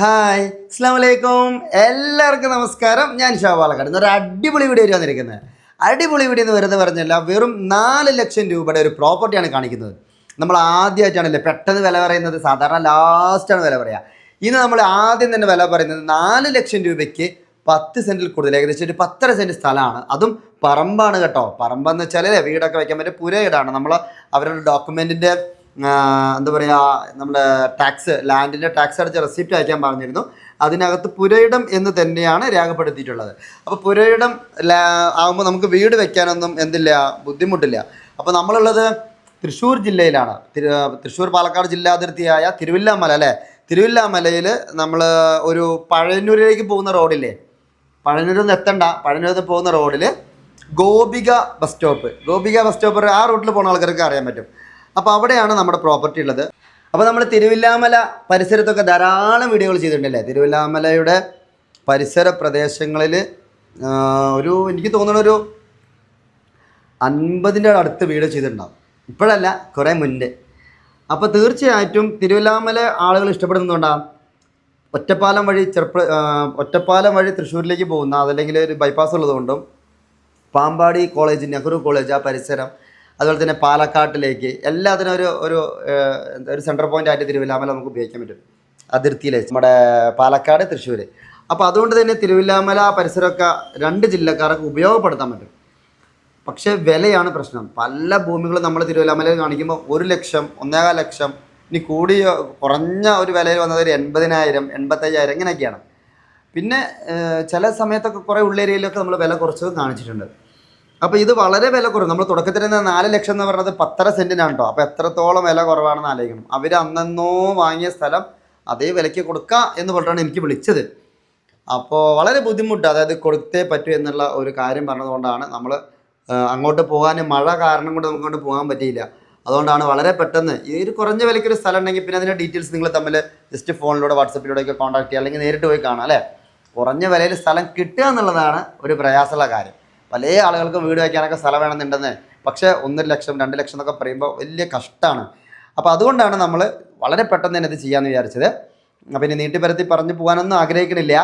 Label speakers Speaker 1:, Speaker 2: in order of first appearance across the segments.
Speaker 1: Hi അസ്സാം വലൈക്കും എല്ലാവർക്കും നമസ്കാരം. ഞാൻ ഷാവാളക്കാട് പാലക്കാട് ഒരു അടിപൊളി വീഡിയോ ഒരു വന്നിരിക്കുന്നത് അടിപൊളി വീഡിയോ എന്ന് വരുന്നത് പറഞ്ഞല്ല വെറും നാല് ലക്ഷം രൂപയുടെ ഒരു പ്രോപ്പർട്ടിയാണ് കാണിക്കുന്നത്. നമ്മൾ ആദ്യമായിട്ടാണല്ലേ പെട്ടെന്ന് വില പറയുന്നത്? സാധാരണ ലാസ്റ്റാണ് വില പറയുക. ഇന്ന് നമ്മൾ ആദ്യം തന്നെ വില പറയുന്നത് നാല് ലക്ഷം രൂപയ്ക്ക് പത്ത് സെന്റിൽ കൂടുതൽ ഏകദേശം ഒരു പത്തര സെന്റ് സ്ഥലമാണ്. അതും പറമ്പാണ് കേട്ടോ. പറമ്പെന്ന് വെച്ചാൽ വീടൊക്കെ വയ്ക്കാൻ പറ്റിയ പുരയിടാണ് നമ്മൾ അവരുടെ ഡോക്യുമെന്റിന്റെ എന്താ പറയുക നമ്മുടെ ടാക്സ് ലാൻഡിന്റെ ടാക്സ് അടച്ച റെസിപ്റ്റ് അയക്കാൻ പറഞ്ഞിരുന്നു. അതിനകത്ത് പുരയിടം എന്ന് തന്നെയാണ് രേഖപ്പെടുത്തിയിട്ടുള്ളത്. അപ്പോൾ പുരയിടം ആകുമ്പോൾ നമുക്ക് വീട് വെക്കാനൊന്നും എന്തില്ല ബുദ്ധിമുട്ടില്ല. അപ്പോൾ നമ്മളുള്ളത് തൃശ്ശൂർ ജില്ലയിലാണ്. തൃശ്ശൂർ പാലക്കാട് ജില്ലാതിർത്തിയായ തിരുവില്ലാമല അല്ലേ? തിരുവില്ലാമലയിൽ നമ്മൾ ഒരു പഴയന്നൂരിലേക്ക് പോകുന്ന റോഡില്ലേ? പഴയന്നൂരിൽ നിന്ന് എത്തണ്ട പഴയന്നൂരിൽ നിന്ന് പോകുന്ന റോഡിൽ Gopika bus stop. Gopika bus stop ആ റൂട്ടിൽ പോകുന്ന ആൾക്കാർക്ക് അറിയാൻ പറ്റും. അപ്പോൾ അവിടെയാണ് നമ്മുടെ പ്രോപ്പർട്ടി ഉള്ളത്. അപ്പോൾ നമ്മൾ തിരുവില്ലാമല പരിസരത്തൊക്കെ ധാരാളം വീഡിയോകൾ ചെയ്തിട്ടുണ്ടല്ലേ? തിരുവില്ലാമലയുടെ പരിസര പ്രദേശങ്ങളിൽ ഒരു എനിക്ക് തോന്നുന്ന ഒരു അൻപതിന്റെ അടുത്ത് വീഡിയോ ചെയ്തിട്ടുണ്ടാവും. ഇപ്പോഴല്ല കുറേ മുന്നേ. അപ്പോൾ തീർച്ചയായിട്ടും തിരുവല്ലാമല ആളുകൾ ഇഷ്ടപ്പെടുന്നതുകൊണ്ടാണ് ഒറ്റപ്പാലം വഴി ചെറുപ്പ ഒറ്റപ്പാലം വഴി തൃശ്ശൂരിലേക്ക് പോകുന്ന അതല്ലെങ്കിൽ ഒരു ബൈപ്പാസ് ഉള്ളതുകൊണ്ടും പാമ്പാടി കോളേജ് നെഹ്റു കോളേജ് ആ പരിസരം അതുപോലെ തന്നെ പാലക്കാട്ടിലേക്ക് എല്ലാത്തിനും ഒരു ഒരു ഒരു സെൻട്രൽ പോയിന്റ് ആയിട്ട് തിരുവില്ലാമല നമുക്ക് ഉപയോഗിക്കാൻ പറ്റും. അതിർത്തിയിലെ നമ്മുടെ പാലക്കാട് തൃശ്ശൂർ അപ്പോൾ അതുകൊണ്ട് തന്നെ തിരുവില്ലാമല പരിസരമൊക്കെ രണ്ട് ജില്ലക്കാർക്ക് ഉപയോഗപ്പെടുത്താൻ പറ്റും. പക്ഷേ വിലയാണ് പ്രശ്നം. പല ഭൂമികളും നമ്മൾ തിരുവല്ലാമലയിൽ കാണിക്കുമ്പോൾ ഒരു ലക്ഷം ഒന്നേകാൽ ലക്ഷം ഇനി കൂടിയ കുറഞ്ഞ ഒരു വിലയിൽ വന്നത് ഒരു എൺപതിനായിരം എൺപത്തയ്യായിരം ഇങ്ങനെയൊക്കെയാണ്. പിന്നെ ചില സമയത്തൊക്കെ കുറേ ഉള്ളേരിയയിലൊക്കെ നമ്മൾ വില കുറച്ച് കാണിച്ചിട്ടുണ്ട്. അപ്പോൾ ഇത് വളരെ വില കുറവ്. നമ്മൾ തുടക്കത്തിൽ തന്നെ നാല് ലക്ഷം എന്ന് പറഞ്ഞത് പത്തര സെന്റിനാണ് കേട്ടോ അപ്പോൾ എത്രത്തോളം വില കുറവാണെന്ന് ആലോചിക്കണം. അവർ അന്നെന്നോ വാങ്ങിയ സ്ഥലം അതേ വിലയ്ക്ക് കൊടുക്കുക എന്ന് പറഞ്ഞിട്ടാണ് എനിക്ക് വിളിച്ചത്. അപ്പോൾ വളരെ ബുദ്ധിമുട്ട്. അതായത് കൊടുത്തേ പറ്റൂ എന്നുള്ള ഒരു കാര്യം പറഞ്ഞതുകൊണ്ടാണ് നമ്മൾ അങ്ങോട്ട് പോകാൻ മഴ കാരണം കൊണ്ട് നമുക്ക് അങ്ങോട്ട് പോകാൻ പറ്റിയില്ല. അതുകൊണ്ടാണ് വളരെ പെട്ടെന്ന് ഈ ഒരു കുറഞ്ഞ വിലയ്ക്ക് ഒരു സ്ഥലം ഉണ്ടെങ്കിൽ പിന്നെ അതിന്റെ ഡീറ്റെയിൽസ് നിങ്ങൾ തമ്മിൽ ജസ്റ്റ് ഫോണിലൂടെ വാട്സപ്പിലൂടെ ഒക്കെ കോൺടാക്ട് ചെയ്യുക. അല്ലെങ്കിൽ നേരിട്ട് പോയി കാണാം അല്ലേ? കുറഞ്ഞ വിലയിൽ സ്ഥലം കിട്ടുക എന്നുള്ളതാണ് ഒരു പ്രയാസമുള്ള കാര്യം. പല ആളുകൾക്കും വീട് വയ്ക്കാനൊക്കെ സ്ഥലം വേണമെന്നുണ്ടെന്ന് പക്ഷേ ഒന്നര ലക്ഷം രണ്ട് ലക്ഷം എന്നൊക്കെ പറയുമ്പോൾ വലിയ കഷ്ടമാണ് അപ്പോൾ അതുകൊണ്ടാണ് നമ്മൾ വളരെ പെട്ടെന്ന് തന്നെ ഇത് ചെയ്യാമെന്ന് വിചാരിച്ചത്. അപ്പോൾ ഇനി നീട്ടിപ്പരത്തി പറഞ്ഞു പോകാനൊന്നും ആഗ്രഹിക്കണില്ല.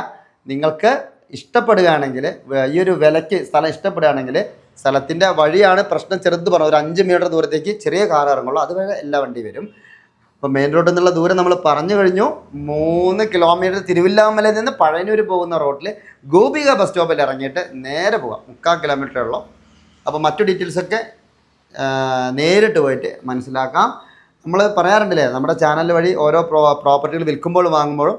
Speaker 1: നിങ്ങൾക്ക് ഇഷ്ടപ്പെടുകയാണെങ്കിൽ ഈ ഒരു വിലയ്ക്ക് സ്ഥലം ഇഷ്ടപ്പെടുകയാണെങ്കിൽ സ്ഥലത്തിന്റെ വഴിയാണ് പ്രശ്നം ചെറുത് പറഞ്ഞത്. ഒരു അഞ്ച് മീറ്റർ ദൂരത്തേക്ക് ചെറിയ കാർ ഇറങ്ങുള്ളൂ. അതുവരെ എല്ലാ വണ്ടി വരും. അപ്പോൾ മെയിൻ റോഡിൽ നിന്നുള്ള ദൂരം നമ്മൾ പറഞ്ഞു കഴിഞ്ഞു. മൂന്ന് കിലോമീറ്റർ തിരുവില്ലാമലയിൽ നിന്ന് പഴയനൂർ പോകുന്ന റോഡിൽ ഗോപിക ബസ് സ്റ്റോപ്പിൽ ഇറങ്ങിയിട്ട് നേരെ പോകാം മുക്കാൽ കിലോമീറ്റർ ഉള്ളൂ. അപ്പോൾ മറ്റു ഡീറ്റെയിൽസൊക്കെ നേരിട്ട് പോയിട്ട് മനസ്സിലാക്കാം. നമ്മൾ പറയാറുണ്ടല്ലേ നമ്മുടെ ചാനൽ വഴി ഓരോ പ്രോ പ്രോപ്പർട്ടികൾ വിൽക്കുമ്പോൾ വാങ്ങുമ്പോഴും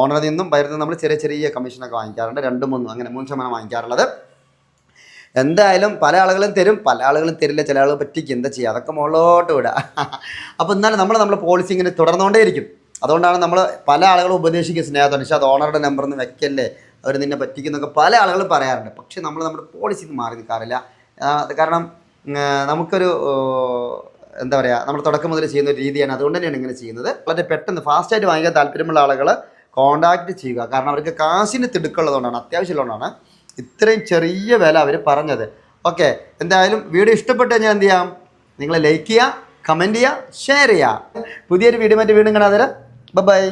Speaker 1: ഓണറിൽ നിന്നും പയറിൽ നിന്നും നമ്മൾ ചെറിയ ചെറിയ കമ്മീഷനൊക്കെ വാങ്ങിക്കാറുണ്ട്. രണ്ട് മൂന്നും അങ്ങനെ മൂന്ന് ശതമാനം വാങ്ങിക്കാറുള്ളത്. എന്തായാലും പല ആളുകളും തരും പല ആളുകളും തരില്ല. ചില ആളുകൾ പറ്റിക്കും എന്താ ചെയ്യുക അതൊക്കെ മുകളിലോട്ട് വിടുക അപ്പോൾ എന്നാലും നമ്മൾ നമ്മുടെ പോളിസി ഇങ്ങനെ തുടർന്നുകൊണ്ടേയിരിക്കും. അതുകൊണ്ടാണ് നമ്മൾ പല ആളുകളും ഉപദേശിക്കും സ്നേഹത്തോടെ. പക്ഷേ അത് ഓണറുടെ നമ്പർ ഒന്ന് വെക്കല്ലേ? അവർ നിന്നെ പറ്റിക്കുന്നൊക്കെ പല ആളുകളും പറയാറുണ്ട്. പക്ഷേ നമ്മൾ നമ്മുടെ പോളിസി മാറി നിൽക്കാറില്ല. കാരണം നമുക്കൊരു എന്താ പറയുക നമ്മൾ തുടക്കം മുതൽ ചെയ്യുന്ന ഒരു രീതിയാണ് അതുകൊണ്ട് തന്നെയാണ് ഇങ്ങനെ ചെയ്യുന്നത്. വളരെ പെട്ടെന്ന് ഫാസ്റ്റായിട്ട് വാങ്ങിക്കാൻ താല്പര്യമുള്ള ആളുകൾ കോൺടാക്റ്റ് ചെയ്യുക. കാരണം അവർക്ക് കാശിന് തിടുക്കുള്ളതുകൊണ്ടാണ് അത്യാവശ്യമുള്ളതുകൊണ്ടാണ് ഇത്രയും ചെറിയ വില അവർ പറഞ്ഞത്. ഓക്കെ എന്തായാലും വീഡിയോ ഇഷ്ടപ്പെട്ട് ഞാൻ എന്ത് ചെയ്യാം? നിങ്ങൾ ലൈക്ക് ചെയ്യുക കമന്റ് ചെയ്യുക ഷെയർ ചെയ്യുക പുതിയൊരു വീഡിയോ മറ്റു വീണ്ടും കാണാതെ ബൈ